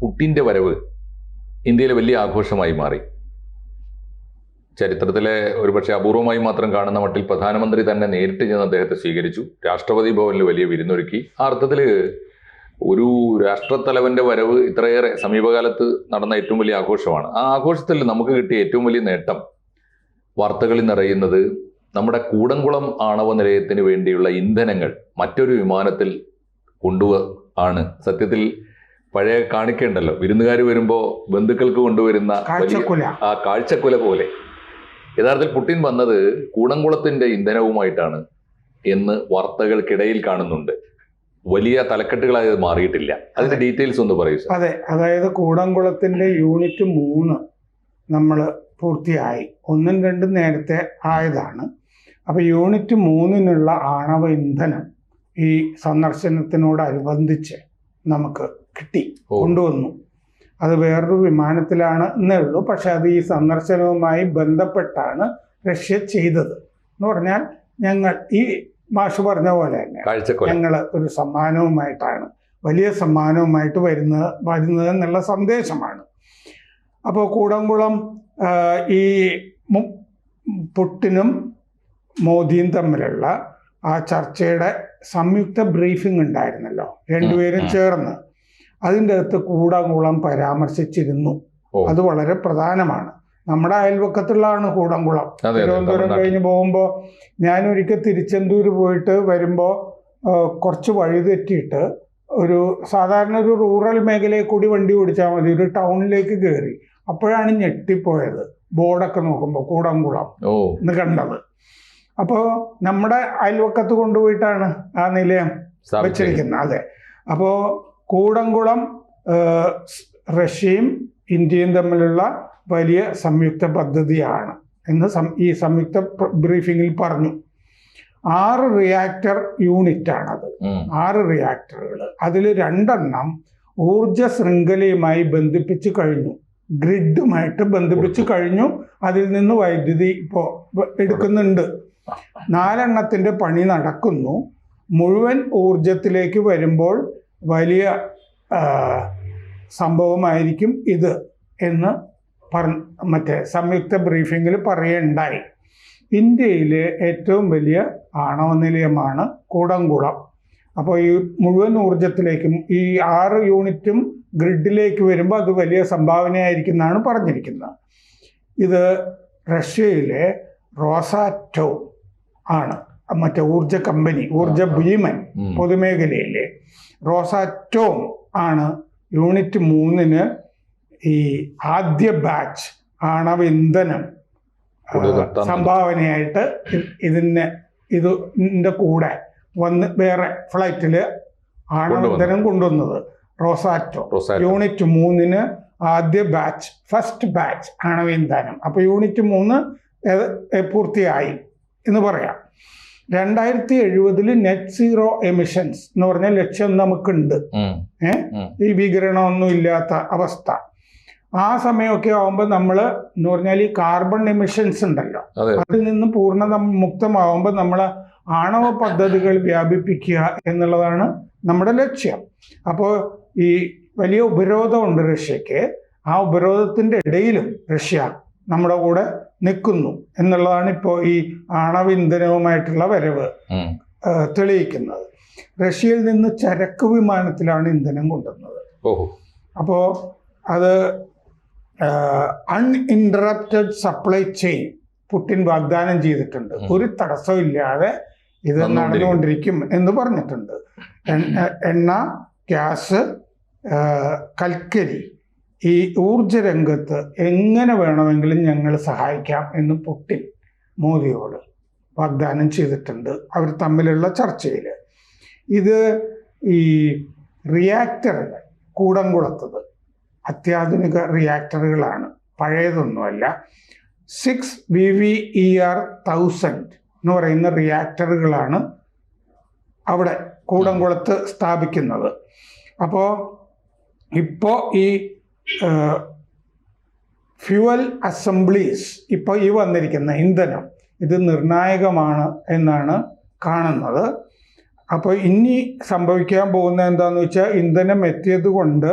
പുട്ടിന്റെ വരവ് ഇന്ത്യയിലെ വലിയ ആഘോഷമായി മാറി. ചരിത്രത്തിലെ ഒരുപക്ഷെ അപൂർവമായി മാത്രം കാണുന്ന മട്ടിൽ പ്രധാനമന്ത്രി തന്നെ നേരിട്ട് ചെന്ന് അദ്ദേഹത്തെ സ്വീകരിച്ചു. രാഷ്ട്രപതി ഭവനിൽ വലിയ വിരുന്നൊരുക്കി. ആ അർത്ഥത്തിൽ ഒരു രാഷ്ട്രത്തലവന്റെ വരവ് ഇത്രയേറെ സമീപകാലത്ത് നടന്ന ഏറ്റവും വലിയ ആഘോഷമാണ്. ആ ആഘോഷത്തിൽ നമുക്ക് കിട്ടിയ ഏറ്റവും വലിയ നേട്ടം വാർത്തകളിൽ നിറയുന്നത് നമ്മുടെ കൂടംകുളം ആണവ നിലയത്തിന് വേണ്ടിയുള്ള ഇന്ധനങ്ങൾ മറ്റൊരു വിമാനത്തിൽ കൊണ്ടുവ ആണ്. സത്യത്തിൽ പഴയ കാണിക്കണ്ടല്ലോ. വിരുന്നുകാർ വരുമ്പോൾ ബന്ധുക്കൾക്ക് കൊണ്ടുവരുന്ന ആ കാഴ്ചക്കുല പോലെ. യഥാർത്ഥത്തിൽ പുട്ടിൻ വന്നത് കൂടംകുളത്തിന്റെ ഇന്ധനവുമായിട്ടാണ് എന്ന് വാർത്തകൾക്കിടയിൽ കാണുന്നുണ്ട്. വലിയ തലക്കെട്ടുകളായി അത് മാറിയിട്ടില്ല. അതിന്റെ ഡീറ്റെയിൽസ് ഒന്ന് പറയൂ അതെ. അതായത് കൂടംകുളത്തിന്റെ യൂണിറ്റ് മൂന്ന് നമ്മൾ പൂർത്തിയായി. ഒന്നും രണ്ടും നേരത്തെ ആയതാണ്. അപ്പൊ യൂണിറ്റ് മൂന്നിനുള്ള ആണവ ഇന്ധനം ഈ സന്ദർശനത്തിനോടനുബന്ധിച്ച് നമുക്ക് കിട്ടി കൊണ്ടുവന്നു. അത് വേറൊരു വിമാനത്തിലാണ് എന്നേ ഉള്ളൂ പക്ഷെ അത് ഈ സന്ദർശനവുമായി ബന്ധപ്പെട്ടാണ് റഷ്യ ചെയ്തത്. എന്ന് പറഞ്ഞാൽ ഞങ്ങൾ ഈ മാഷ് പറഞ്ഞ പോലെ തന്നെ ഞങ്ങൾ ഒരു സമ്മാനവുമായിട്ടാണ് വലിയ സമ്മാനവുമായിട്ട് വരുന്നത് വരുന്നത് എന്നുള്ള സന്ദേശമാണ്. അപ്പോൾ കൂടംകുളം ഈ പുട്ടിനും മോദിയും തമ്മിലുള്ള ആ ചർച്ചയുടെ സംയുക്ത ബ്രീഫിംഗ് ഉണ്ടായിരുന്നല്ലോ. രണ്ടുപേരും. ചേർന്ന്. അതിന്റെ അകത്ത് കൂടംകുളം പരാമർശിച്ചിരുന്നു. അത് വളരെ പ്രധാനമാണ്. നമ്മുടെ അയൽവക്കത്തുള്ളതാണ് കൂടംകുളം. തിരുവനന്തപുരം കഴിഞ്ഞ് പോകുമ്പോൾ ഞാൻ ഒരിക്കൽ തിരുച്ചെന്തൂർ പോയിട്ട് വരുമ്പോൾ കുറച്ച് വഴി തെറ്റിയിട്ട് ഒരു സാധാരണ ഒരു റൂറൽ മേഖലയിൽ കൂടി വണ്ടി ഓടിച്ചാൽ മതി. ഒരു ടൗണിലേക്ക് കയറി അപ്പോഴാണ് ഞെട്ടിപ്പോയത്. ബോർഡൊക്കെ നോക്കുമ്പോൾ കൂടംകുളം എന്ന് കണ്ടത്. അപ്പോൾ നമ്മുടെ അയൽവക്കത്ത് കൊണ്ടുപോയിട്ടാണ് ആ നിലയം വെച്ചിരിക്കുന്നത്. അതെ. അപ്പോൾ കൂടംകുളം റഷ്യയും ഇന്ത്യയും തമ്മിലുള്ള വലിയ സംയുക്ത പദ്ധതിയാണ് എന്ന് ഈ സംയുക്ത ബ്രീഫിംഗിൽ ബ്രീഫിങ്ങിൽ പറഞ്ഞു. ആറ് റിയാക്ടർ യൂണിറ്റ് ആണത് ഉം. ആറ് റിയാക്ടറുകൾ. അതിൽ രണ്ടെണ്ണം ഊർജ ശൃംഖലയുമായി ബന്ധിപ്പിച്ച് കഴിഞ്ഞു. ഗ്രിഡുമായിട്ട് ബന്ധിപ്പിച്ച് കഴിഞ്ഞു. അതിൽ നിന്ന് വൈദ്യുതി ഇപ്പോൾ എടുക്കുന്നുണ്ട്. നാലെണ്ണത്തിന്റെ പണി നടക്കുന്നു. മുഴുവൻ ഊർജത്തിലേക്ക് വരുമ്പോൾ വലിയ സംഭവമായിരിക്കും ഇത് എന്ന് പറ മറ്റേ സംയുക്ത ബ്രീഫിങ്ങിൽ പറയുണ്ടായി. ഇന്ത്യയിലെ ഏറ്റവും വലിയ ആണവ നിലയമാണ് കൂടംകുളം. അപ്പോൾ ഈ മുഴുവൻ ഊർജത്തിലേക്കും ഈ ആറ് യൂണിറ്റും ഗ്രിഡിലേക്ക് വരുമ്പോൾ അത് വലിയ സംഭാവനയായിരിക്കും എന്നാണ് പറഞ്ഞിരിക്കുന്നത്. ഇത് റഷ്യയിലെ റോസാറ്റോ ആണ്. മറ്റേ ഊർജ കമ്പനി ഊർജ ഭീമൻ. പൊതുമേഖലയിലെ റോസാറ്റോം ആണ് യൂണിറ്റ് മൂന്നിന് ഈ ആദ്യ ബാച്ച് ആണവ ഇന്ധനം സംഭാവനയായിട്ട് ഇതിന് ഇത് ഇതിന്റെ കൂടെ വന്ന് വേറെ ഫ്ലൈറ്റിൽ ആണവ ഇന്ധനം കൊണ്ടുവന്നത് റോസാറ്റോ. യൂണിറ്റ് മൂന്നിന് ആദ്യ ബാച്ച് ഫസ്റ്റ് ബാച്ച് ആണവ ഇന്ധനം അപ്പോൾ യൂണിറ്റ് മൂന്ന് പൂർത്തിയായി എന്ന് പറയാം. രണ്ടായിരത്തി എഴുപതിൽ നെറ്റ് സീറോ എമിഷൻസ് എന്ന് പറഞ്ഞ ലക്ഷ്യം നമുക്കുണ്ട്. ഏ? ഈ വികിരണമൊന്നും ഇല്ലാത്ത അവസ്ഥ. ആ സമയമൊക്കെ ആവുമ്പോൾ നമ്മൾ എന്ന് പറഞ്ഞാൽ ഈ കാർബൺ എമിഷൻസ് ഉണ്ടല്ലോ. അതിൽ നിന്ന് പൂർണ മുക്തമാവുമ്പോൾ നമ്മൾ ആണവ പദ്ധതികൾ വ്യാപിപ്പിക്കുക എന്നുള്ളതാണ് നമ്മുടെ ലക്ഷ്യം. അപ്പോൾ ഈ വലിയ ഉപരോധമുണ്ട് റഷ്യക്ക് ആ ഉപരോധത്തിന്റെ ഇടയിലും റഷ്യ നമ്മുടെ കൂടെ നിൽക്കുന്നു എന്നുള്ളതാണ് ഇപ്പോൾ ഈ ആണവ ഇന്ധനവുമായിട്ടുള്ള വരവ്. തെളിയിക്കുന്നത്. റഷ്യയിൽ നിന്ന് ചരക്ക് വിമാനത്തിലാണ് ഇന്ധനം കൊണ്ടുവന്നത്. അപ്പോൾ അത് അൺഇന്ററപ്റ്റഡ് സപ്ലൈ ചെയിൻ പുട്ടിൻ വാഗ്ദാനം ചെയ്തിട്ടുണ്ട്. ഒരു തടസ്സവും ഇല്ലാതെ ഇത് നടന്നുകൊണ്ടിരിക്കും. എന്ന് പറഞ്ഞിട്ടുണ്ട്. എണ്ണ ഗ്യാസ് കൽക്കരി ഈ ഊർജ രംഗത്ത് എങ്ങനെ വേണമെങ്കിലും ഞങ്ങൾ സഹായിക്കാം എന്ന് പുട്ടിൻ മോദിയോട് വാഗ്ദാനം ചെയ്തിട്ടുണ്ട് അവർ തമ്മിലുള്ള ചർച്ചയിൽ ഇത് ഈ റിയാക്ടറുകൾ കൂടം കൊളുത്തത് അത്യാധുനിക റിയാക്ടറുകളാണ്. പഴയതൊന്നുമല്ല. Six V V E R thousand എന്ന് പറയുന്ന റിയാക്ടറുകളാണ് അവിടെ കൂടംകുളത്ത് സ്ഥാപിക്കുന്നത്. അപ്പോൾ ഇപ്പോൾ ഈ ഫ്യുവൽ അസംബ്ലീസ് ഇപ്പോൾ ഈ വന്നിരിക്കുന്ന ഇന്ധനം ഇത് നിർണായകമാണ് എന്നാണ് കാണുന്നത്. അപ്പോൾ ഇനി സംഭവിക്കാൻ പോകുന്നത് എന്താണെന്ന് വെച്ചാൽ ഇന്ധനം എത്തിയത് കൊണ്ട്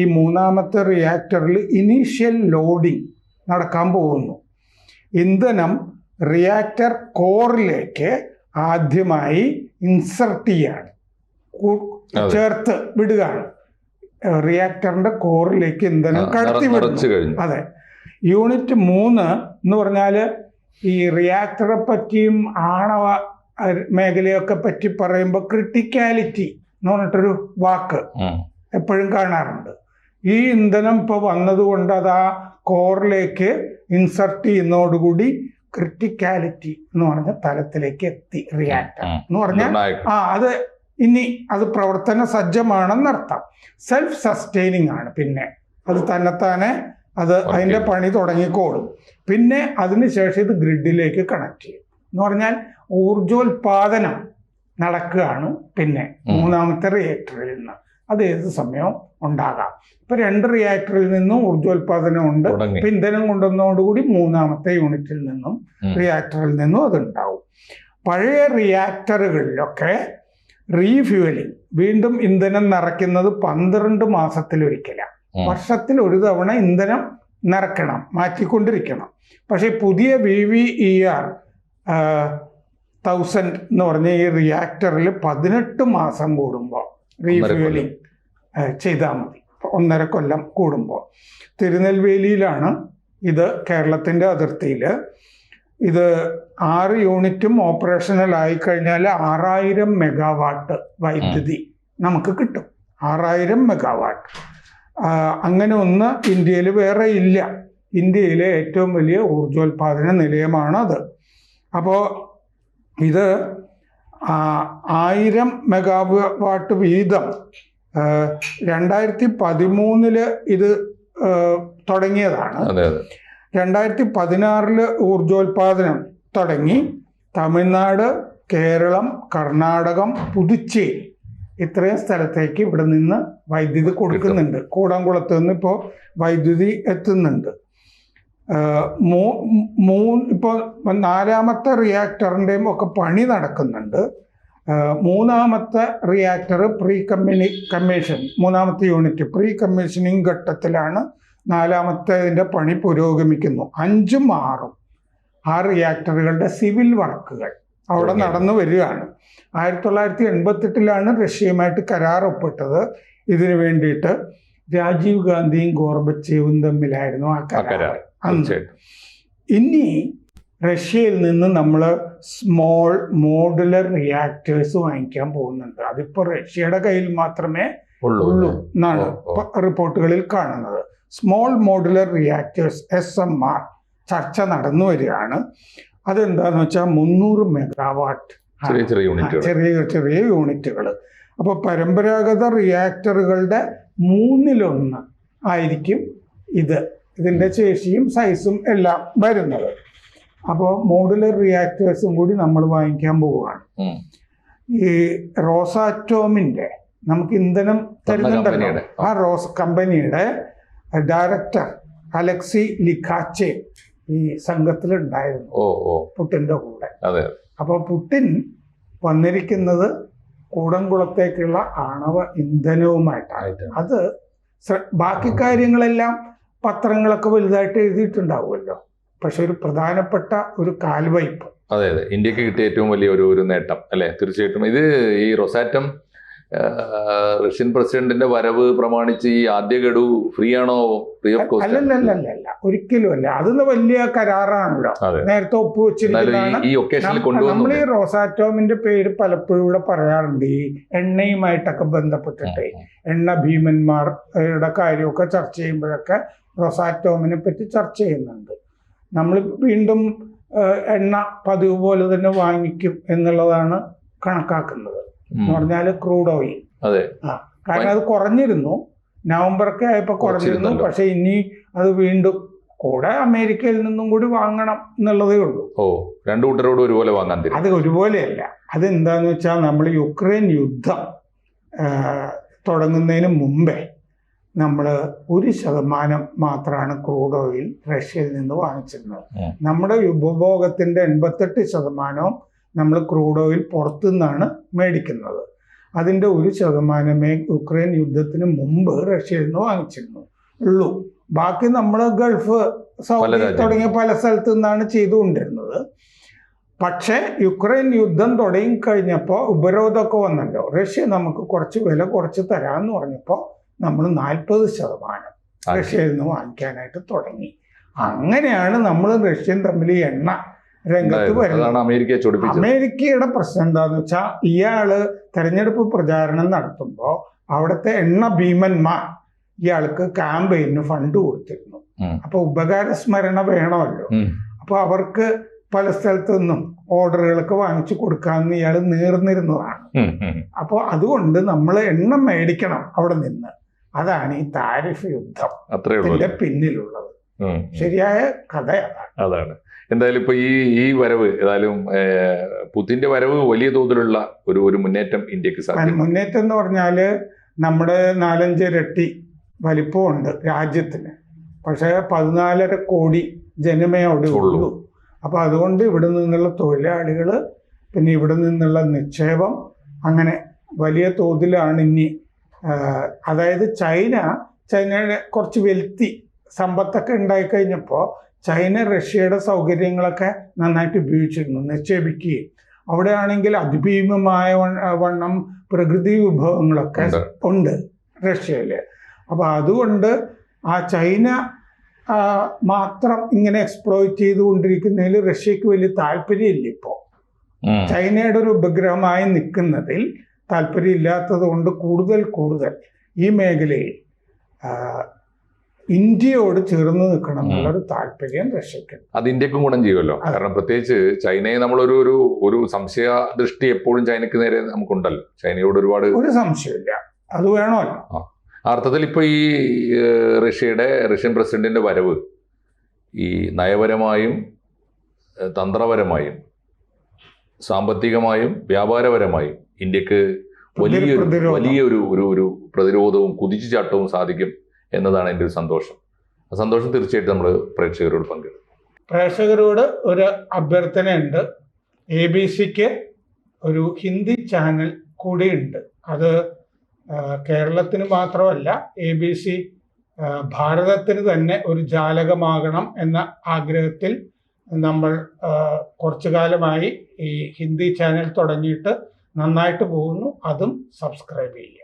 ഈ മൂന്നാമത്തെ റിയാക്ടറിൽ ഇനീഷ്യൽ ലോഡിംഗ് നടക്കാൻ പോകുന്നു. ഇന്ധനം റിയാക്ടർ കോറിലേക്ക് ആദ്യമായി ഇൻസർട്ട് ചെയ്യാണ്. ചേർത്ത് വിടുകയാണ്. റിയാക്ടറിന്റെ കോറിലേക്ക് ഇന്ധനം കടത്തി വിടുന്നു. നിറച്ചു കഴിഞ്ഞു. അതെ. യൂണിറ്റ് മൂന്ന് എന്ന് പറഞ്ഞാൽ ഈ റിയാക്ടറെ പറ്റിയും ആണവ മേഖലയൊക്കെ പറ്റി പറയുമ്പോൾ ക്രിട്ടിക്കാലിറ്റി എന്ന് പറഞ്ഞിട്ടൊരു വാക്ക് എപ്പോഴും കാണാറുണ്ട്. ഈ ഇന്ധനം ഇപ്പോൾ വന്നതുകൊണ്ട് അത് ആ കോറിലേക്ക് ഇൻസർട്ട് ചെയ്യുന്നതോടുകൂടി ക്രിട്ടിക്കാലിറ്റി എന്ന് പറഞ്ഞ തലത്തിലേക്ക് എത്തി റിയാക്ടർ എന്ന് പറഞ്ഞാൽ ആ അത് ഇനി അത് പ്രവർത്തന സജ്ജമാണെന്നർത്ഥം സെൽഫ് സസ്റ്റെയിനിങ് ആണ്. പിന്നെ അത് തന്നെത്താനെ അത് അതിന്റെ അതിന്റെ പണി തുടങ്ങിക്കോളും. പിന്നെ അതിനുശേഷം ഇത് ഗ്രിഡിലേക്ക് കണക്ട് ചെയ്യും. എന്ന് പറഞ്ഞാൽ ഊർജോൽപാദനം നടക്കുകയാണ്. പിന്നെ മൂന്നാമത്തെ റിയാക്ടറിൽ നിന്ന് അത് ഏത് സമയവും ഉണ്ടാകാം. ഇപ്പൊ രണ്ട് റിയാക്ടറിൽ നിന്നും ഊർജോൽപാദനം ഉണ്ട്. ഇന്ധനം കൊണ്ടുവന്നതോടുകൂടി മൂന്നാമത്തെ യൂണിറ്റിൽ നിന്നും റിയാക്ടറിൽ നിന്നും അത് ഉണ്ടാവും. പഴയ റിയാക്ടറുകളിലൊക്കെ റീഫ്യൂവലിംഗ് വീണ്ടും ഇന്ധനം നിറയ്ക്കുന്നത് പന്ത്രണ്ട് മാസത്തിലൊരിക്കലാണ് ഒരിക്കലാണ് വർഷത്തിൽ ഒരു തവണ ഇന്ധനം നിറക്കണം മാറ്റിക്കൊണ്ടിരിക്കണം. പക്ഷേ പുതിയ V V E R thousand എന്ന് പറഞ്ഞ ഈ റിയാക്ടറിൽ പതിനെട്ട് മാസം കൂടുമ്പോൾ റീഫ്യൂവലിംഗ് ചെയ്താൽ മതി. ഒന്നര കൊല്ലം കൂടുമ്പോൾ തിരുനെൽവേലിയിലാണ് ഇത് കേരളത്തിന്റെ അതിർത്തിയിൽ ഇത് ആറ് യൂണിറ്റും ഓപ്പറേഷണൽ ആയി കഴിഞ്ഞാൽ ആറായിരം മെഗാവാട്ട് വൈദ്യുതി നമുക്ക് കിട്ടും. ആറായിരം മെഗാവാട്ട് അങ്ങനെ ഒന്ന് ഇന്ത്യയിൽ വേറെ ഇല്ല. ഇന്ത്യയിലെ ഏറ്റവും വലിയ ഊർജോൽപാദന നിലയമാണ് അത് അപ്പോൾ ഇത് ആയിരം മെഗാവാട്ട് വീതം രണ്ടായിരത്തി പതിമൂന്നിൽ ഇത് തുടങ്ങിയതാണ്. രണ്ടായിരത്തി പതിനാറിൽ ഊർജോൽപാദനം തുടങ്ങി. തമിഴ്നാട് കേരളം കർണാടകം പുതുച്ചേരി ഇത്രയും സ്ഥലത്തേക്ക് ഇവിടെ നിന്ന് വൈദ്യുതി കൊടുക്കുന്നുണ്ട്. കൂടംകുളത്ത് നിന്ന് ഇപ്പോൾ വൈദ്യുതി എത്തുന്നുണ്ട്. മൂ മൂ- ഇപ്പോൾ നാലാമത്തെ റിയാക്ടറിന്റെയും ഒക്കെ പണി നടക്കുന്നുണ്ട്. മൂന്നാമത്തെ റിയാക്ടർ പ്രീ കമ്മിനി കമ്മീഷൻ മൂന്നാമത്തെ യൂണിറ്റ് പ്രീ കമ്മീഷനിങ് ഘട്ടത്തിലാണ് നാലാമത്തേതിന്റെ പണി പുരോഗമിക്കുന്നു. അഞ്ചും ആറും ആ റിയാക്ടറുകളുടെ സിവിൽ വർക്കുകൾ അവിടെ നടന്നു വരികയാണ്. ആയിരത്തി തൊള്ളായിരത്തി എൺപത്തെട്ടിലാണ് റഷ്യയുമായിട്ട് കരാർ ഒപ്പിട്ടത് ഇതിനു വേണ്ടിയിട്ട് രാജീവ് ഗാന്ധിയും ഗോർബച്ചേവും തമ്മിലായിരുന്നു ആ കരാർ ഇനി റഷ്യയിൽ നിന്ന് നമ്മൾ സ്മോൾ മോഡുലർ റിയാക്ടേഴ്സ് വാങ്ങിക്കാൻ പോകുന്നുണ്ട്. അതിപ്പോൾ റഷ്യയുടെ കയ്യിൽ മാത്രമേ ഉള്ളൂ എന്നാണ് റിപ്പോർട്ടുകളിൽ കാണുന്നത്. Small modular reactors S M R ചർച്ച നടന്നു വരികയാണ്. അതെന്താന്ന് വെച്ചാൽ മുന്നൂറ് മെഗാവാട്ട് ചെറിയ ചെറിയ യൂണിറ്റുകൾ ചെറിയ ചെറിയ യൂണിറ്റുകൾ അപ്പോൾ പരമ്പരാഗത റിയാക്ടറുകളുടെ മൂന്നിലൊന്ന് ആയിരിക്കും ഇത്. ഇതിന്റെ ശേഷിയും സൈസും എല്ലാം വരുന്നത്. അപ്പോൾ മോഡുലർ റിയാക്ടേഴ്സും കൂടി നമ്മൾ വാങ്ങിക്കാൻ പോവുകയാണ്. ഈ റോസാറ്റോമിന്റെ നമുക്ക് ഇന്ധനം തരുന്നുണ്ടല്ലോ. ആ റോസ് കമ്പനിയുടെ ഡയറക്ടർ അലക്സി ലിഖാച്ചെ ഈ സംഘത്തിലുണ്ടായിരുന്നു. പുട്ടിന്റെ കൂടെ. അപ്പോൾ പുട്ടിൻ വന്നിരിക്കുന്നത് കൂടംകുളത്തേക്കുള്ള ആണവ ഇന്ധനവുമായിട്ടാണ്. അത് ബാക്കി കാര്യങ്ങളെല്ലാം പത്രങ്ങളൊക്കെ വലുതായിട്ട് എഴുതിയിട്ടുണ്ടാവുമല്ലോ. പക്ഷെ ഒരു പ്രധാനപ്പെട്ട ഒരു കാൽവയ്പ്. അതെ അതെ. ഇന്ത്യയ്ക്ക് കിട്ടിയ ഏറ്റവും വലിയ ഒരു ഒരു നേട്ടം അല്ലെ? തീർച്ചയായിട്ടും. ഇത് ഈ റൊസാറ്റം റഷ്യൻ പ്രസിഡന്റിന്റെ വരവ് പ്രമാണിച്ച് ഈ ആദ്യ ഗഡു ഫ്രീ ആണോ? ഫ്രീ ഓഫ് കോസ്റ്റ് അല്ലല്ല ഒരിക്കലും അല്ല. അതൊന്ന് വലിയ കരാറാണല്ലോ. നേരത്തെ ഒപ്പുവെച്ചിരിക്കുന്നതാണ് നമ്മൾ ഈ റോസാറ്റോമിന്റെ പേര് പലപ്പോഴും ഇവിടെ പറയാറുണ്ട്. ഈ എണ്ണയുമായിട്ടൊക്കെ ബന്ധപ്പെട്ടിട്ട്. എണ്ണ ഭീമന്മാരുടെ കാര്യമൊക്കെ ചർച്ച ചെയ്യുമ്പോഴൊക്കെ റൊസാറ്റോമിനെ പറ്റി ചർച്ച ചെയ്യുന്നുണ്ട്. നമ്മൾ വീണ്ടും എണ്ണ പതിവ് പോലെ തന്നെ വാങ്ങിക്കും എന്നുള്ളതാണ് കണക്കാക്കുന്നത്. എന്ന് പറഞ്ഞാൽ ക്രൂഡ് ഓയിൽ അതെ. ആ കാരണം അത് കുറഞ്ഞിരുന്നു. നവംബറൊക്കെ ആയപ്പോൾ കുറഞ്ഞിരുന്നു. പക്ഷെ ഇനി അത് വീണ്ടും കൂടെ അമേരിക്കയിൽ നിന്നും കൂടി വാങ്ങണം എന്നുള്ളതേ ഉള്ളൂ. ഓ രണ്ടു കൂട്ടരോട് ഒരുപോലെ വാങ്ങാൻ അത് ഒരുപോലെയല്ല. അതെന്താന്ന് വെച്ചാൽ നമ്മൾ യുക്രൈൻ യുദ്ധം തുടങ്ങുന്നതിന് മുമ്പേ നമ്മൾ ഒരു ശതമാനം മാത്രമാണ് ക്രൂഡ് ഓയിൽ റഷ്യയിൽ നിന്ന് വാങ്ങിച്ചിരുന്നത്. നമ്മുടെ ഉപഭോഗത്തിന്റെ എൺപത്തെട്ട് ശതമാനവും നമ്മൾ ക്രൂഡ് ഓയിൽ പുറത്തു നിന്നാണ് മേടിക്കുന്നത്. അതിന്റെ ഒരു ശതമാനമേ യുക്രൈൻ യുദ്ധത്തിന് മുമ്പ് റഷ്യയിൽ നിന്ന് വാങ്ങിച്ചിരുന്നു. ഉള്ളൂ. ബാക്കി നമ്മൾ ഗൾഫ് സൗദി തുടങ്ങിയ പല സ്ഥലത്തു നിന്നാണ് ചെയ്തുകൊണ്ടിരുന്നത്. പക്ഷേ യുക്രൈൻ യുദ്ധം തുടങ്ങി കഴിഞ്ഞപ്പോൾ ഉപരോധമൊക്കെ വന്നല്ലോ. റഷ്യ നമുക്ക് കുറച്ച് വില കുറച്ച് തരാമെന്ന് പറഞ്ഞപ്പോൾ നമ്മൾ നാൽപ്പത് ശതമാനം. റഷ്യയിൽ നിന്ന് വാങ്ങിക്കാനായിട്ട് തുടങ്ങി. അങ്ങനെയാണ് നമ്മൾ റഷ്യൻ തമ്മിൽ എണ്ണ രംഗത്ത്. വരുന്നത്. അമേരിക്കയെ അമേരിക്കയുടെ പ്രശ്നം എന്താന്ന് വെച്ചാൽ ഇയാൾ തെരഞ്ഞെടുപ്പ് പ്രചാരണം നടത്തുമ്പോൾ അവിടുത്തെ എണ്ണ ഭീമന്മാർ ഇയാൾക്ക് ക്യാമ്പയിന് ഫണ്ട് കൊടുത്തിരുന്നു. അപ്പൊ ഉപകാര സ്മരണ വേണമല്ലോ. അപ്പൊ അവർക്ക് പല സ്ഥലത്തു നിന്നും ഓർഡറുകളൊക്കെ വാങ്ങിച്ചു കൊടുക്കാമെന്ന് ഇയാൾ നേർന്നിരുന്നതാണ്. അപ്പോൾ അതുകൊണ്ട് നമ്മൾ എണ്ണം മേടിക്കണം അവിടെ നിന്ന്. അതാണ് ഈ താരിഫ് അത്രേ ഉള്ളൂ. യുദ്ധത്തിന്റെ പിന്നിലുള്ളത്. ശരിയായ കഥ അതാണ്. എന്തായാലും ഇപ്പൊ ഈ ഈ വരവ് ഏതായാലും പുതിന്റെ വരവ് വലിയ തോതിലുള്ള ഒരു ഒരു മുന്നേറ്റം ഇന്ത്യയ്ക്ക് സാധിക്കും മുന്നേറ്റം എന്ന് പറഞ്ഞാൽ നമ്മുടെ നാലഞ്ച് ഇരട്ടി വലിപ്പമുണ്ട് രാജ്യത്തിന്. പക്ഷേ പതിനാലര കോടി ജനമേ അവിടെ ഉള്ളൂ. അപ്പോൾ അപ്പൊ അതുകൊണ്ട് ഇവിടെ നിന്നുള്ള തൊഴിലാളികൾ പിന്നെ ഇവിടെ നിന്നുള്ള നിക്ഷേപം അങ്ങനെ വലിയ തോതിലാണ് ഇനി അതായത് ചൈന ചൈനയുടെ കുറച്ച് വെൽത്തി സമ്പത്തൊക്കെ ഉണ്ടായിക്കഴിഞ്ഞപ്പോൾ ചൈന റഷ്യയുടെ സൗകര്യങ്ങളൊക്കെ നന്നായിട്ട് ഉപയോഗിച്ചിരുന്നു നിക്ഷേപിക്കുകയും അവിടെയാണെങ്കിൽ അതിഭീമമായ വണ്ണം പ്രകൃതി വിഭവങ്ങളൊക്കെ ഉണ്ട്. റഷ്യയിൽ അപ്പോൾ അപ്പൊ അതുകൊണ്ട് ആ ചൈന മാത്രം ഇങ്ങനെ എക്സ്പ്ലോയിറ്റ് ചെയ്തുകൊണ്ടിരിക്കുന്നതിൽ റഷ്യക്ക് വലിയ താല്പര്യമില്ല ഇപ്പോൾ. ചൈനയുടെ ഒരു ഉപഗ്രഹമായി നിൽക്കുന്നതിൽ താല്പര്യമില്ലാത്തത് കൊണ്ട് കൂടുതൽ കൂടുതൽ ഈ മേഖലയിൽ ഇന്ത്യയോട് ചേർന്ന് നിൽക്കണം എന്നുള്ളൊരു താല്പര്യം റഷ്യക്ക്. അത് ഇന്ത്യക്കും ഗുണം ചെയ്യുമല്ലോ. കാരണം പ്രത്യേകിച്ച് ചൈനയെ നമ്മളൊരു ഒരു ഒരു സംശയ ദൃഷ്ടി എപ്പോഴും ചൈനക്ക് നേരെ നമുക്കുണ്ടല്ലോ. ചൈനയോട് ഒരുപാട് ഒരു സംശയമില്ല. അത് വേണമല്ലോ. അർത്ഥത്തിൽ ഇപ്പൊ ഈ റഷ്യയുടെ റഷ്യൻ പ്രസിഡന്റിന്റെ വരവ് ഈ നയപരമായും തന്ത്രപരമായും സാമ്പത്തികമായും വ്യാപാരപരമായും ഇന്ത്യയ്ക്ക് വലിയൊരു വലിയൊരു ഒരു ഒരു പ്രതിരോധവും കുതിച്ചുചാട്ടവും സാധിക്കും. എന്നതാണ് എന്റെ ഒരു സന്തോഷം. ആ സന്തോഷം തീർച്ചയായിട്ടും നമ്മൾ പ്രേക്ഷകരോട് പങ്കിടും. പ്രേക്ഷകരോട് ഒരു അഭ്യർത്ഥനയുണ്ട്. എ ബി സിക്ക് ഒരു ഹിന്ദി ചാനൽ കൂടിയുണ്ട്. അത് കേരളത്തിന് മാത്രമല്ല എ ബി സി ഭാരതത്തിന് തന്നെ ഒരു ജാലകമാകണം എന്ന ആഗ്രഹത്തിൽ നമ്മൾ കുറച്ചു കാലമായി ഈ ഹിന്ദി ചാനൽ തുടങ്ങിയിട്ട് നന്നായിട്ട് പോകുന്നു. അതും സബ്സ്ക്രൈബ് ചെയ്യുക.